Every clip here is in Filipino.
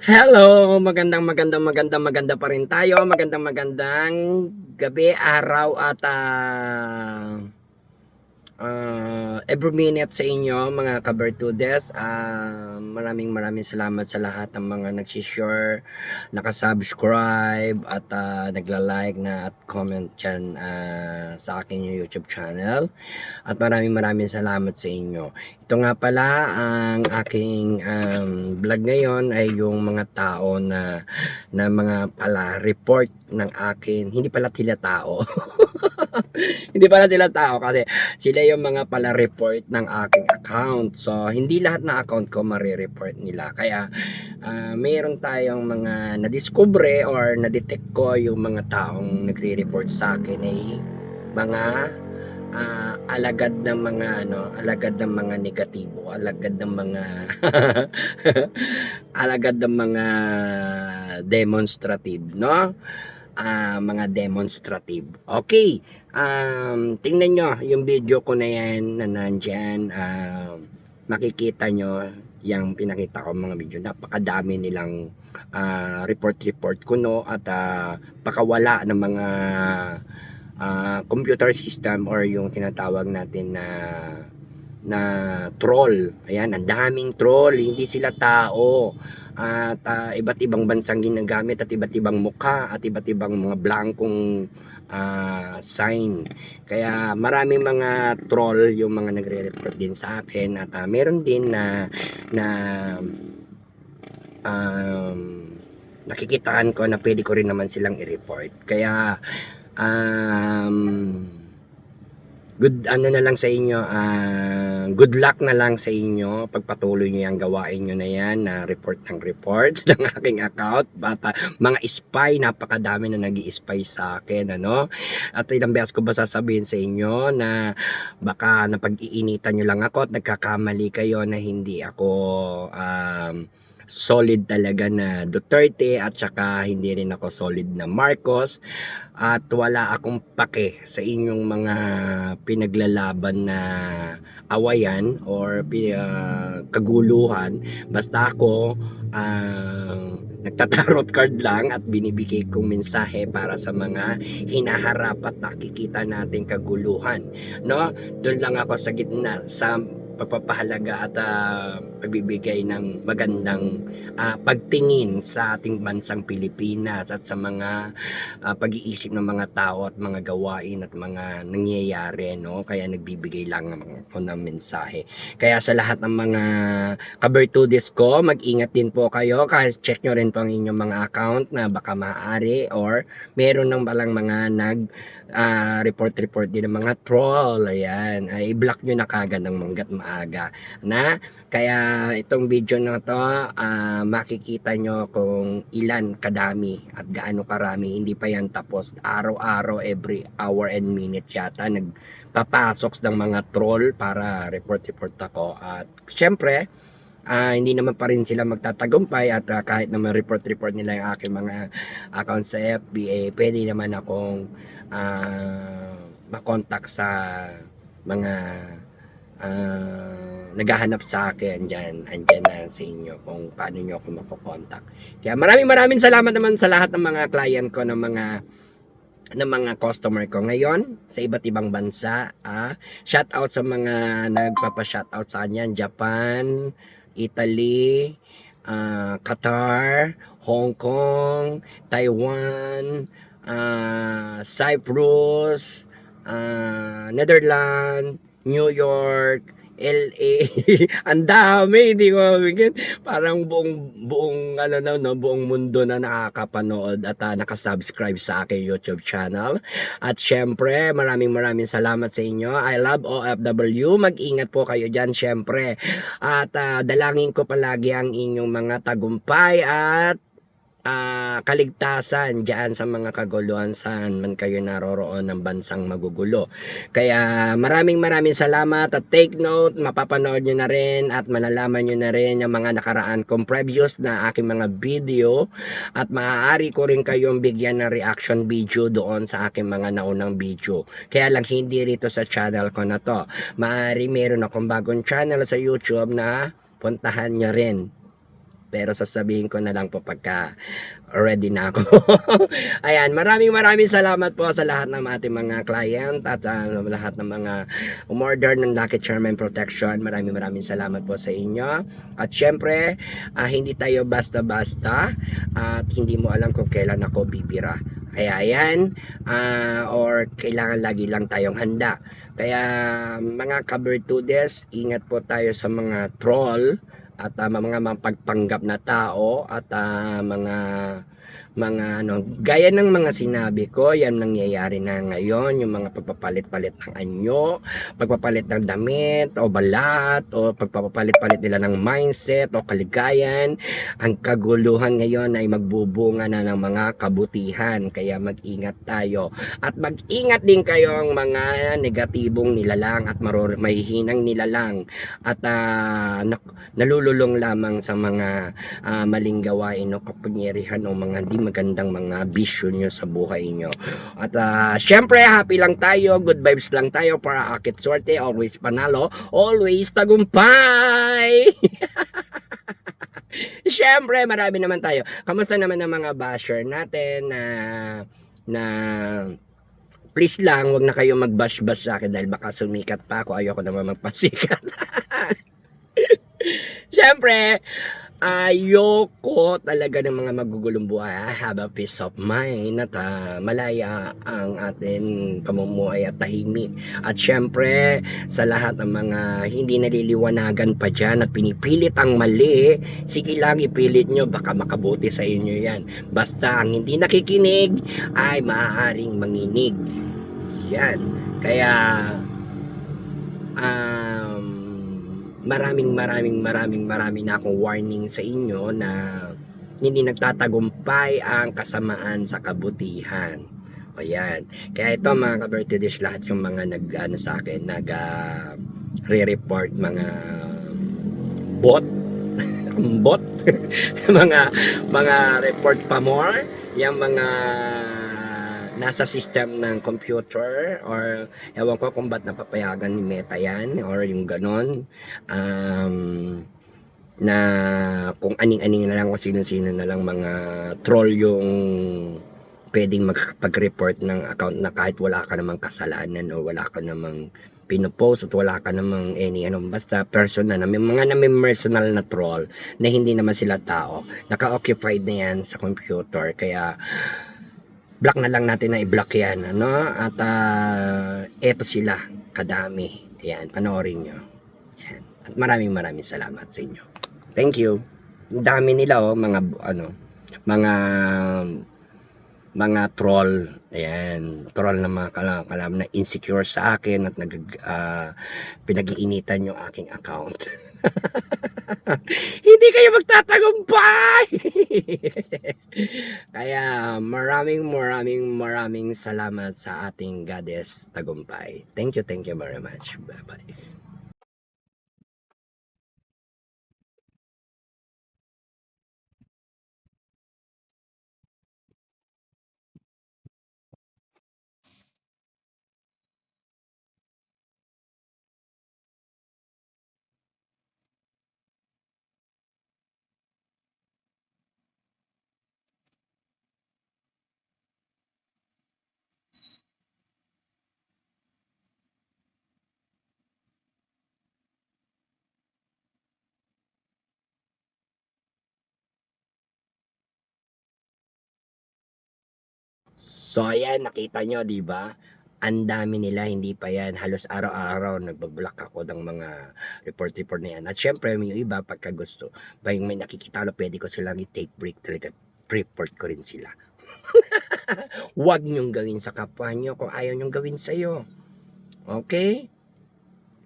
Hello! Magandang magandang magandang maganda pa rin tayo. Magandang magandang gabi, araw at ah, ah, every minute sa inyo mga kabertudes. Ah, maraming maraming salamat sa lahat ng mga nagsishare, nakasubscribe at ah, nagla-like na at comment dyan ah, sa aking YouTube channel. At maraming maraming salamat sa inyo. Ito nga pala ang aking um, vlog ngayon ay yung mga tao na na mga pala report ng akin. Hindi pala sila tao. hindi pala sila tao kasi sila yung mga pala report ng aking account. So hindi lahat na account ko mare-report nila. Kaya ah, mayroon tayong mga na-discover or na-detect ko yung mga taong nagre-report sa akin ay mga ah, alagad ng mga ano, alagad ng mga negatibo, alagad ng mga alagad ng mga demonstrative, no? Ah, mga demonstrative. Okay. Um, tingnan nyo yung video ko na yan na nandyan. Um, makikita nyo yung pinakita ko mga video. Napakadami nilang ah, report-report kuno at ah, pakawala ng mga ah, computer system or yung tinatawag natin na na troll. Ayan, ang daming troll, hindi sila tao. At ah, iba't ibang bansang ginagamit at iba't ibang mukha at iba't ibang mga blankong ah, sign. Kaya maraming mga troll yung mga nagre-report din sa akin at ah, meron din na na um, nakikitaan ko na pwede ko rin naman silang i-report. Kaya um, good ano na lang sa inyo ah, good luck na lang sa inyo. Pagpatuloy nyo yung gawain nyo na yan na report ng report ng aking account. Bata mga spy napakadami na nag spy sa akin ano? At ilang beses ko ba sasabihin sa inyo na baka napag-iinitan nyo lang ako at nagkakamali kayo na hindi ako um, solid talaga na Duterte at saka hindi rin ako solid na Marcos. At wala akong pake sa inyong mga pinaglalaban na awayan or ah, kaguluhan. Basta ako ang nagtatarot card lang at binibigay kong mensahe para sa mga hinaharap at nakikita nating kaguluhan no? Doon lang ako sa gitna sa pagpapahalaga at ah, pagbibigay ng magandang ah, pagtingin sa ating bansang Pilipinas at sa mga ah, pag-iisip ng mga tao at mga gawain at mga nangyayari no? Kaya nagbibigay lang ako ng mensahe. Kaya sa lahat ng mga kabertudis ko mag-ingat din po kayo kahit check nyo rin po ang inyong mga account na baka maaari or meron ng balang mga nag ah, report-report din ng mga troll ayan. Ay i-block nyo na kagad ng manggat maaga. Na kaya itong video na to ah, makikita nyo kung ilan kadami at gaano karami. Hindi pa yan tapos. Araw-araw every hour and minute yata nagpapasok ng mga troll para report-report ako. At syempre ah, hindi naman pa rin sila magtatagumpay at ah, kahit naman report-report nila yung aking mga account sa FB eh, pwede naman akong ah, makontak sa mga ah, naghahanap sa akin dyan, andyan na sa inyo kung paano nyo ako makokontak. Kaya maraming maraming salamat naman sa lahat ng mga client ko ng mga ng mga customer ko ngayon sa iba't ibang bansa. Ah. Shout out sa mga nagpapa-shout out sa kanya, Japan, Italy, ah, Qatar, Hong Kong, Taiwan, ah, Cyprus, ah, Netherlands, New York, LA. Ang dami, hindi ko mabigyan. Parang buong buong ano na no, buong mundo na nakakapanood at ah, nakasubscribe sa aking YouTube channel. At syempre, maraming maraming salamat sa inyo. I love OFW. Mag-ingat po kayo diyan syempre. At ah, dalangin ko palagi ang inyong mga tagumpay at ah, kaligtasan diyan sa mga kaguluhan saan man kayo naroroon ng bansang magugulo. Kaya maraming maraming salamat at take note, mapapanood nyo na rin at malalaman nyo na rin yung mga nakaraan kong previous na aking mga video at maaari ko rin kayong bigyan ng reaction video doon sa aking mga naunang video. Kaya lang hindi rito sa channel ko na to. Maaari meron akong bagong channel sa YouTube na puntahan nyo rin Pero sasabihin ko na lang po pagka ready na ako. Ayan, maraming maraming salamat po sa lahat ng ating mga client at sa lahat ng mga umorder ng Lucky Charm and Protection. Maraming maraming salamat po sa inyo. At syempre, ah, hindi tayo basta-basta at hindi mo alam kung kailan ako bibira. Kaya yan, ah, or kailangan lagi lang tayong handa. Kaya mga kabertudes, ingat po tayo sa mga troll at ah, mga mapagpanggap na tao at ah, mga mga ano, gaya ng mga sinabi ko, yan nangyayari na ngayon, yung mga pagpapalit-palit ng anyo, pagpapalit ng damit o balat o pagpapalit-palit nila ng mindset o kaligayan. Ang kaguluhan ngayon ay magbubunga na ng mga kabutihan, kaya mag-ingat tayo. At mag-ingat din kayo ang mga negatibong nilalang at maror may hinang nilalang at nak- nalululong lamang sa mga ah, maling gawain o kapangyarihan o mga di magandang mga bisyo nyo sa buhay nyo. At ah, syempre, happy lang tayo, good vibes lang tayo para akit swerte, always panalo, always tagumpay! syempre, marami naman tayo. Kamusta naman ang mga basher natin na na please lang, wag na kayo mag-bash-bash sa akin dahil baka sumikat pa ako. Ayoko naman magpasikat. Siyempre, ayoko talaga ng mga magugulong buhay. I have a peace of mind at ah, malaya ang atin pamumuhay at tahimik. At syempre, sa lahat ng mga hindi naliliwanagan pa dyan at pinipilit ang mali, sige lang ipilit nyo, baka makabuti sa inyo yan. Basta ang hindi nakikinig ay maaaring manginig. Yan. Kaya, maraming maraming maraming maraming na akong warning sa inyo na hindi nagtatagumpay ang kasamaan sa kabutihan. O yan. Kaya ito mga ka-birthdays lahat yung mga nag ano, sa akin, nag ah, re-report mga bot bot mga mga report pa more yung mga nasa system ng computer or ewan ko kung ba't napapayagan ni Meta yan or yung ganon. Um, na kung aning-aning na lang kung sino-sino na lang mga troll yung pwedeng magpag-report ng account na kahit wala ka namang kasalanan o wala ka namang pinopost at wala ka namang any ano basta personal na may mga na may personal na troll na hindi naman sila tao. Naka-occupied na yan sa computer. Kaya block na lang natin na i-block yan ano? At ah, eto sila kadami. Ayan panoorin nyo. Yan. at maraming maraming salamat sa inyo. Thank you. Dami nila oh mga ano mga mga troll. Ayan. Troll na mga kalam, kalam na insecure sa akin at nag ah, pinag-iinitan yung aking account. Hindi kayo magtatagumpay! Kaya maraming maraming maraming salamat sa ating goddess tagumpay. Thank you thank you very much. Bye So ayan, nakita nyo, di ba? Ang dami nila, hindi pa yan. Halos araw-araw nagbablock ako ng mga report-report na yan. At syempre, may iba, pagka gusto, ba yung may nakikita na pwede ko silang i-take break talaga. Report ko rin sila. Huwag nyong gawin sa kapwa nyo kung ayaw nyong gawin sa'yo. Okay?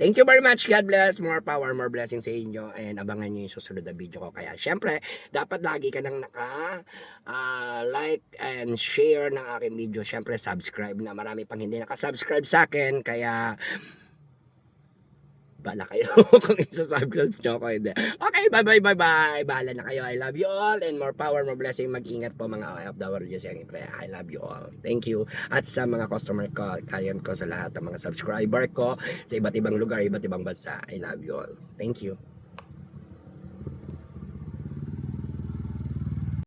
Thank you very much. God bless. More power, more blessings sa inyo. And abangan nyo yung susunod na video ko. Kaya syempre, dapat lagi ka nang naka ah, like and share ng aking video. Syempre, subscribe na. Marami pang hindi nakasubscribe sa akin. Kaya, bala kayo kung isa-subscribe nyo ako. Hindi. Okay, bye-bye, bye-bye. Bahala na kayo. I love you all. And more power, more blessing. Mag-ingat po mga OFW. Siyempre, I love you all. Thank you. At sa mga customer ko, client ko, sa lahat ng mga subscriber ko, sa iba't ibang lugar, iba't ibang bansa. I love you all. Thank you.